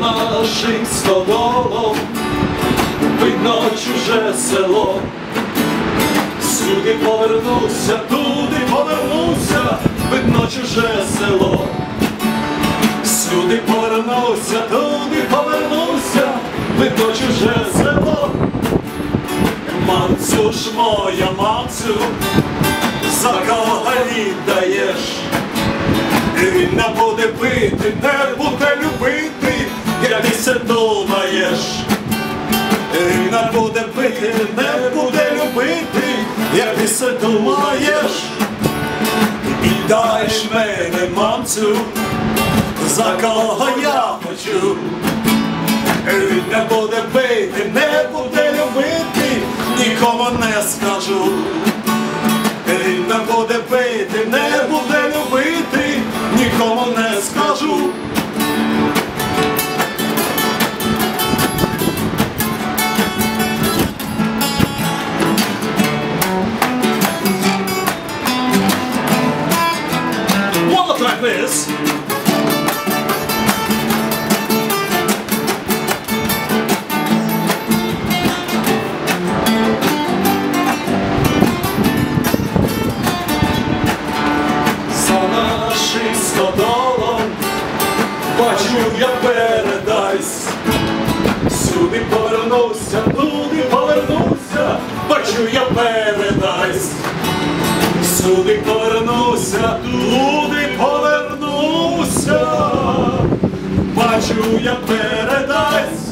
нашим стодолом, видно чуже село. Сюди повернуся, туди повернуся, видно чуже село. Сюди повернуся, туди повернуся, видно чуже село. Мамцю ж моя, мамцю, за кого даєш? Він не буде пити, Не буде пити, не буде любити, як ти се думаєш. Віддаєш мене, мамцю, за кого я хочу. Не буде пити, не буде любити, нікому не скажу. Не буде пити, не this. Бачу я передайсь. Сюди повернуся, туди повернуся, бачу я передайсь. Сюди повернуся, туди paradise.